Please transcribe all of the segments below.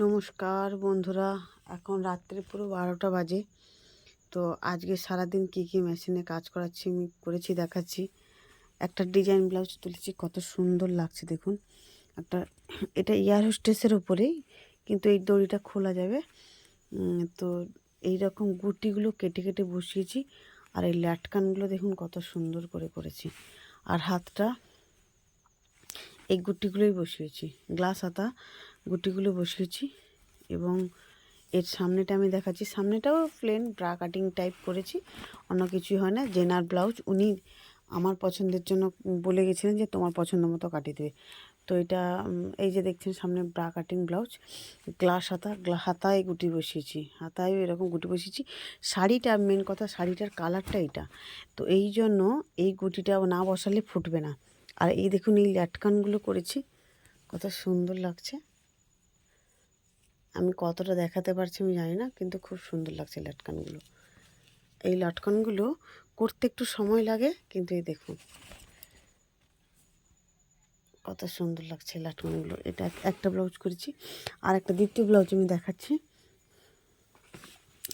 নমস্কার বন্ধুরা, এখন রাত্রে পুরো বারোটা বাজে। তো আজকে সারাদিন কি কি মেশিনে কাজ করাচ্ছি, আমি করেছি, দেখাচ্ছি। একটা ডিজাইন ব্লাউজ তুলেছি, কত সুন্দর লাগছে, দেখুন। একটা, এটা এয়ার হোস্টেসের উপরেই কিন্তু এই দড়িটা খোলা যাবে। তো এই রকম গুটিগুলো কেটে কেটে বসিয়েছি, আর এই ল্যাটকানগুলো দেখুন কত সুন্দর করে করেছি। আর হাতটা, এই গুটিগুলোই বসিয়েছি, গ্লাস হাতা। গুটিগুলো বসিয়েছি এবং এর সামনেটা আমি দেখাচ্ছি। সামনেটাও প্লেন ব্রা কাটিং টাইপ করেছি, অন্য কিছুই হয় না। জেনার ব্লাউজ উনি আমার পছন্দের জন্য বলে গেছিলেন যে তোমার পছন্দ মতো কাটিয়ে দেবে। তো এটা এই যে দেখছেন সামনে ব্রা কাটিং ব্লাউজ গ্লাস হাতা হাতায় গুটি বসিয়েছি। হাতায় এরকম গুটি বসিয়েছি। শাড়িটা মেন কথা শাড়িটার কালারটা এটা। তো এই জন্য এই গুটিটা না বসালে ফুটবে না। আর এই দেখুন এই ল্যাটকানগুলো করেছি, কত সুন্দর লাগছে। আমি কতটা দেখাতে পারছি আমি জানি না, কিন্তু খুব সুন্দর লাগছে লটকানগুলো। এই লটকানগুলো করতে একটু সময় লাগে, কিন্তু এই দেখুন। কত সুন্দর লাগছে লাটকানগুলো। এটা একটা ব্লাউজ করেছি, আর একটা দ্বিতীয় ব্লাউজ আমি দেখাচ্ছি।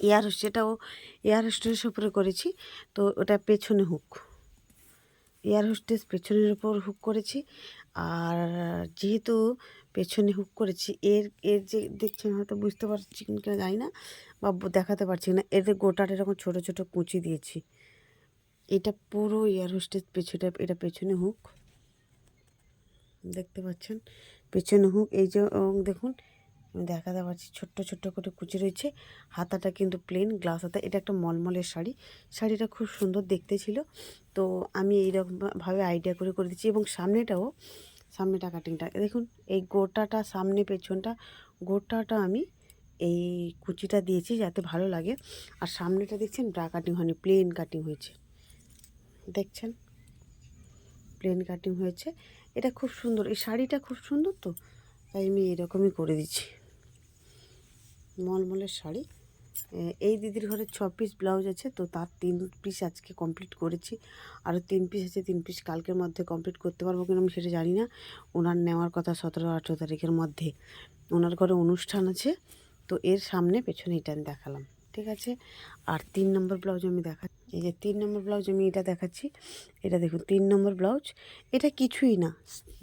এয়ার হোস্ট সেটাও এয়ার হোস্টেসের উপরে করেছি, তো ওটা পেছনে হুক। এয়ার হোস্টেস পেছনের উপর হুক করেছি, আর যেহেতু পেছনে হুক করেছি। এর এর যে দেখছেন হয়তো বুঝতে পারছি কিনা জানি না বা দেখাতে পারছি না। এদের গোটাটা এরকম ছোটো ছোটো কুচি দিয়েছি। এটা পুরো এয়ার হোস্টেস পেছনে, এটা পেছনে হুক। দেখতে পাচ্ছেন? পেছনে হুক, এই যে দেখুন দেখাতে পারছি ছোট্ট ছোট্ট করে কুচি রয়েছে। হাতাটা কিন্তু প্লেন গ্লাস হাতা। এটা একটা মলমলের শাড়ি। শাড়িটা খুব সুন্দর দেখতে ছিল। তো আমি এইরকমভাবে আইডিয়া করে করে দিচ্ছি। এবং সামনেটাও সামনেটা কাটিংটা দেখুন, এই গোটাটা সামনে পেছনটা, গোটাটা আমি এই কুচিটা দিয়েছি যাতে ভালো লাগে। আর সামনেটা দেখছেন ব্রা কাটিং হয়নি প্লেন কাটিং হয়েছে। দেখছেন? প্লেন কাটিং হয়েছে। এটা খুব সুন্দর, এই শাড়িটা খুব সুন্দর তো? তাই আমি এরকমই করে দিচ্ছি। মলমলের শাড়ি। এই দিদির ঘরে ছ পিস ব্লাউজ আছে, তো তার তিন পিস আজকে কমপ্লিট করেছি। আরও তিন পিস আছে, তিন পিস কালকের মধ্যে কমপ্লিট করতে পারব কিনা আমি সেটা জানি না। ওনার নেওয়ার কথা সতেরো, আঠেরো তারিখের মধ্যে। ওনার ঘরে অনুষ্ঠান আছে, তো এর সামনে পেছনে এটা আমি দেখালাম, ঠিক আছে? আর তিন নম্বর ব্লাউজ আমি দেখা, এই যে তিন নম্বর ব্লাউজ আমি এটা দেখাচ্ছি, এটা দেখুন, তিন নম্বর ব্লাউজ এটা কিছুই না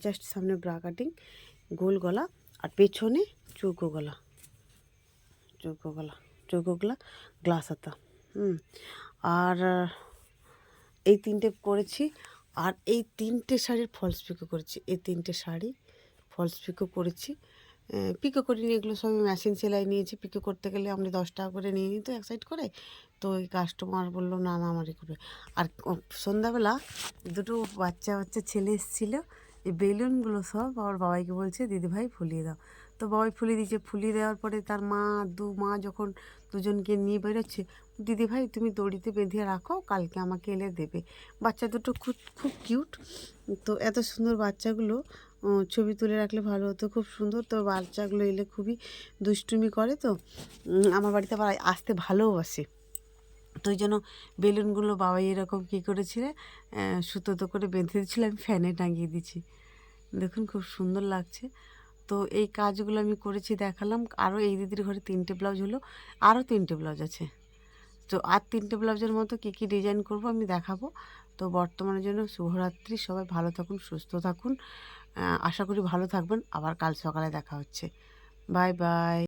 জাস্ট সামনে ব্রা কাটিং গোল গলা আর পেছনে চৌকো গলা চৌকো গলা। চৌকো গ্লাস হাতা হুম, আর, এই তিনটে করেছি, আর এই তিনটে শাড়ির ফলস পিকো করেছি, এই তিনটে শাড়ি ফলস পিকো করেছি পিকো করিনি, এগুলো সবই মেশিন সেলাই নিয়েছি পিকো করতে গেলে আমরা দশ টাকা করে নিয়ে নিই তো এক সাইড করে, তো ওই কাস্টমার বলল, না না, আমারই করবে। আর সন্ধ্যাবেলা দুটো বাচ্চা বাচ্চা ছেলে এসেছিল, এই বেলুনগুলো সব আমার বাবাইকে বলছে, দিদিভাই, ফুলিয়ে দাও। তো বাবাই ফুলিয়ে দিয়েছে। ফুলিয়ে দেওয়ার পরে তার মা, দু মা যখন দুজনকে নিয়ে বেরোচ্ছে দিদিভাই তুমি দড়িতে বেঁধে রাখো, কালকে আমাকে এলে দেবে। বাচ্চা দুটো খুব খুব কিউট। তো এত সুন্দর বাচ্চাগুলো ছবি তুলে রাখলে ভালো হতো, খুব সুন্দর। তো বাচ্চাগুলো এলে খুবই দুষ্টুমি করে তো আমার বাড়িতে আবার আসতে ভালোবাসে। তো ওই জন্য বেলুনগুলো বাবাই এরকম কী করেছিলে সুতো সুতোতে করে বেঁধে দিচ্ছিল আমি ফ্যানে টাঙিয়ে দিচ্ছি দেখুন, খুব সুন্দর লাগছে। তো এই কাজগুলো আমি করেছি, দেখালাম। আরও এই দিদির ঘরে তিনটে ব্লাউজ হলো, আরও তিনটে ব্লাউজ আছে। তো আর তিনটে ব্লাউজের মতো কী কী ডিজাইন করব আমি দেখাবো। তো বর্তমানের জন্য শুভরাত্রি, সবাই ভালো থাকুন, সুস্থ থাকুন। আশা করি ভালো থাকবেন। আবার কাল সকালে দেখা হচ্ছে। Bye bye.